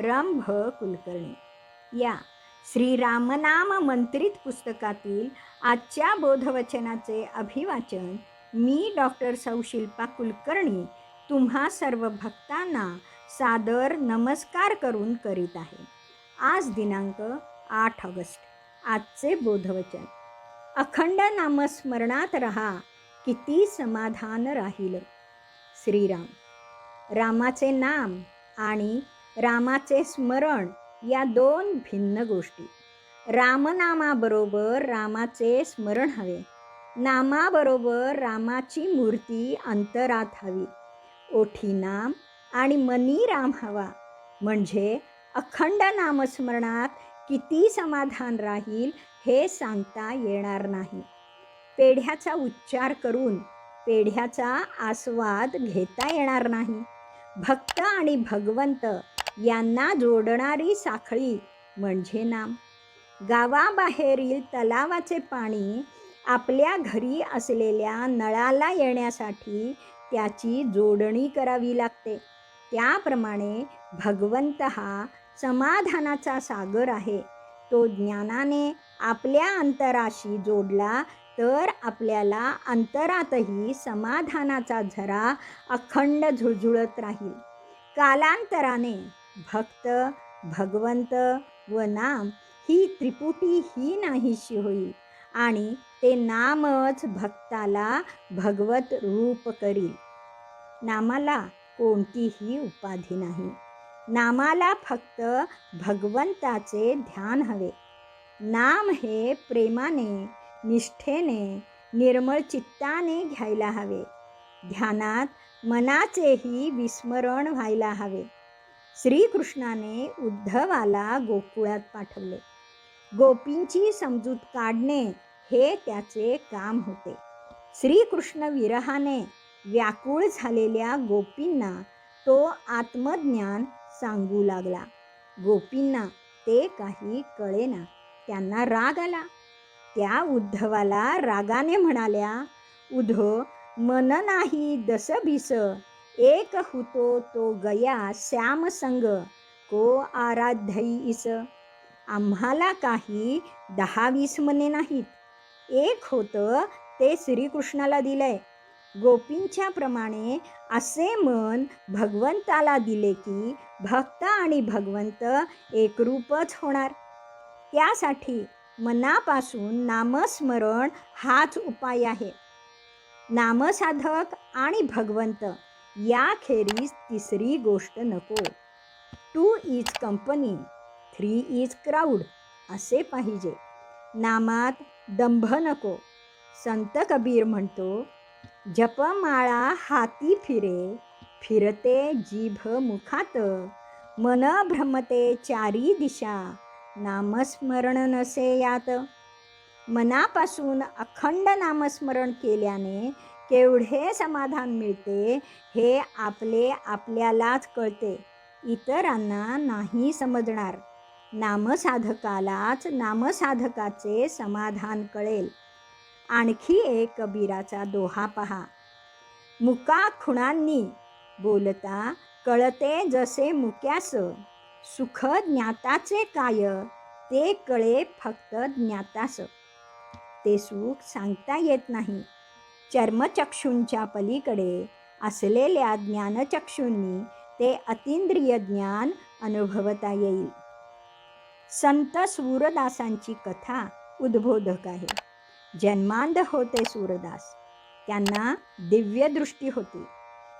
रंभ कुलकर्णी. या श्रीरामनाम मंत्रित पुस्तकातील आजच्या बोधवचनाचे अभिवाचन मी डॉक्टर सौशिल्पा कुलकर्णी तुम्हा सर्व भक्तांना सादर नमस्कार करून करीत आहे. आज दिनांक आठ ऑगस्ट आजचे बोधवचन. अखंड नामस्मरणात रहा किती समाधान राहिलं. श्रीराम रामाचे नाम आणि रामाचे स्मरण या दोन भिन्न गोष्टी. रामनामाबरोबर रामाचे स्मरण हवे. नामाबरोबर रामाची मूर्ती अंतरात हवी. ओठी नाम आणि मनी राम हवा. म्हणजे अखंड नामस्मरणात किती समाधान राहील हे सांगता येणार नाही. पेढ्याचा उच्चार करून पेढ्याचा आस्वाद घेता येणार नाही. भक्त आणि भगवंत यांना जोडणारी साखळी म्हणजे नाम. गावाबाहेरील तलावाचे पाणी आपल्या घरी असलेल्या नळाला येण्यासाठी त्याची जोडणी करावी लागते. त्याप्रमाणे भगवंत हा समाधानाचा सागर आहे. तो ज्ञानाने आपल्या अंतराशी जोडला तर आपल्याला अंतरातही समाधानाचा झरा अखंड झुळझुळत राहील. कालांतराने भक्त भगवंत व नाम ही त्रिपुटी ही नाहीशी होईल आणि ते नामच भक्ताला भगवत रूप करील. नामाला कोणतीही उपाधी नाही. नामाला फक्त भगवंताचे ध्यान हवे. नाम हे प्रेमाने निष्ठेने निर्मळ चित्ताने घ्यायला हवे. ध्यानात मनाचेही विस्मरण व्हायला हवे. श्रीकृष्णाने उद्धवाला गोकुळात पाठवले. गोपींची समजूत काढणे हे त्याचे काम होते. श्रीकृष्ण विरहाने व्याकुळ झालेल्या गोपींना तो आत्मज्ञान सांगू लागला. गोपींना ते काही कळेना. त्यांना राग आला. त्या उद्धवाला रागाने म्हणाल्या उधो मन नाही दस भिस एक हुतो तो गया श्याम संग. को आराध्यै इस. आम्हाला काही दहा वीस मने नाहीत. एक होतं ते श्रीकृष्णाला दिलंय. गोपींच्या प्रमाणे असे मन भगवंताला दिले की भक्त आणि भगवंत एकरूपच होणार. त्यासाठी मनापासून नामस्मरण हाच उपाय आहे. नामसाधक आणि भगवंत याखेरीज तिसरी गोष्ट नको. Two is company three is crowd असे पाहिजे. नामात दंभ नको. संत कबीर म्हणतो जपमाळा हाती फिरे फिरते जीभ मुखात. मन भ्रमते चारी दिशा नामस्मरण नसे यात. मनापासून अखंड नामस्मरण केल्याने केवढे समाधान मिळते हे आपले आपल्यालाच कळते. इतरांना नाही समजणार. नामसाधकालाच नामसाधकाचे समाधान कळेल. आणखी एक कबीराचा दोहा पहा. मुका खुणांनी बोलता कळते जसे मुक्यास. सुख ज्ञाताचे काय? ते कळे फक्त ज्ञातास. ते सुख सांगता येत नाही. चर्मचक्षूंच्या पलीकडे असलेल्या ज्ञानचक्षूंनी ते अतिंद्रिय ज्ञान अनुभवता येईल. संत सूरदासांची कथा उद्बोधक आहे. जन्मांध होते सूरदास. त्यांना दिव्यदृष्टी होती.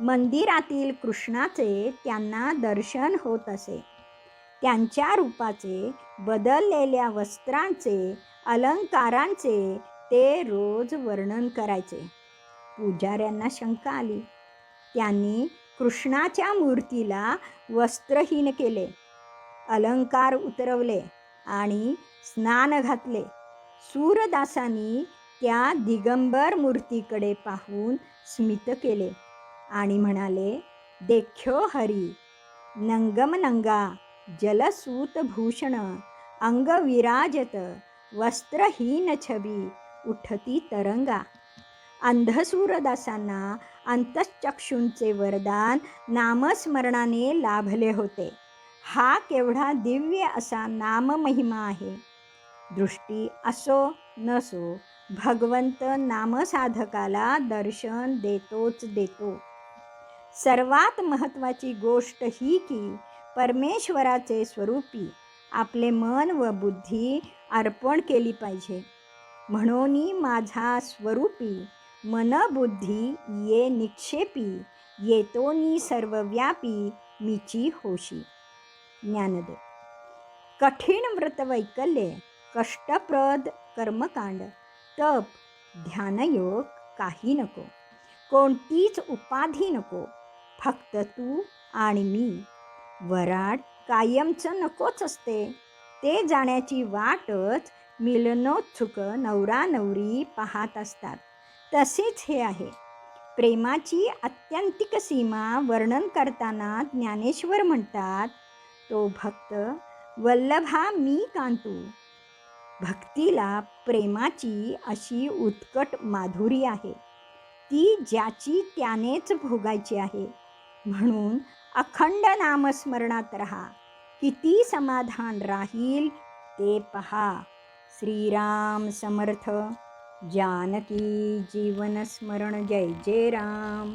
मंदिरातील कृष्णाचे त्यांना दर्शन होत असे. त्यांच्या रूपाचे बदललेल्या वस्त्रांचे अलंकारांचे ते रोज वर्णन करायचे. पुजाऱ्यांना शंका आली. त्यांनी कृष्णाच्या मूर्तीला वस्त्रहीन केले. अलंकार उतरवले आणि स्नान घातले. सूरदासांनी त्या दिगंबर मूर्तीकडे पाहून स्मित केले आणि म्हणाले देख्यो हरी नंगम नंगा जलसूत भूषण अंग विराजत वस्त्रहीन छबी उठती तरंगा. अंधसूरदासांना अंतश्चक्षूंचे वरदान नामस्मरणाने लाभले होते. हा केवढा दिव्य असा नाममहिमा आहे. दृष्टी असो नसो भगवंत नामसाधकाला दर्शन देतोच देतो. सर्वात महत्त्वाची गोष्ट ही की परमेश्वराचे स्वरूपी आपले मन व बुद्धी अर्पण केली पाहिजे. म्हणून माझा स्वरूपी मन बुद्धी ये निक्षेपी येतोनी सर्वव्यापी मीची होशी. ज्ञानदेव. कठीण व्रतवैकल्ये कष्टप्रद कर्मकांड तप ध्यानयोग काही नको. कोणतीच उपाधी नको. फक्त तू आणि मी. वराड कायमचं नकोच असते. ते जाण्याची वाटच मिलनोत्सुक नवरा नवरी पाहत असतात. तसेच हे आहे. प्रेमाची अत्यंतिक सीमा वर्णन करताना ज्ञानेश्वर म्हणतात तो भक्त वल्लभा मी कांतू. भक्तीला प्रेमाची अशी उत्कट माधुरी आहे. ती ज्याची त्यानेच भोगायची आहे. म्हणून अखंड नामस्मरणात रहा. किती समाधान राहील ते पहा. श्रीराम समर्थ जानकी जीवन स्मरण जय जय राम.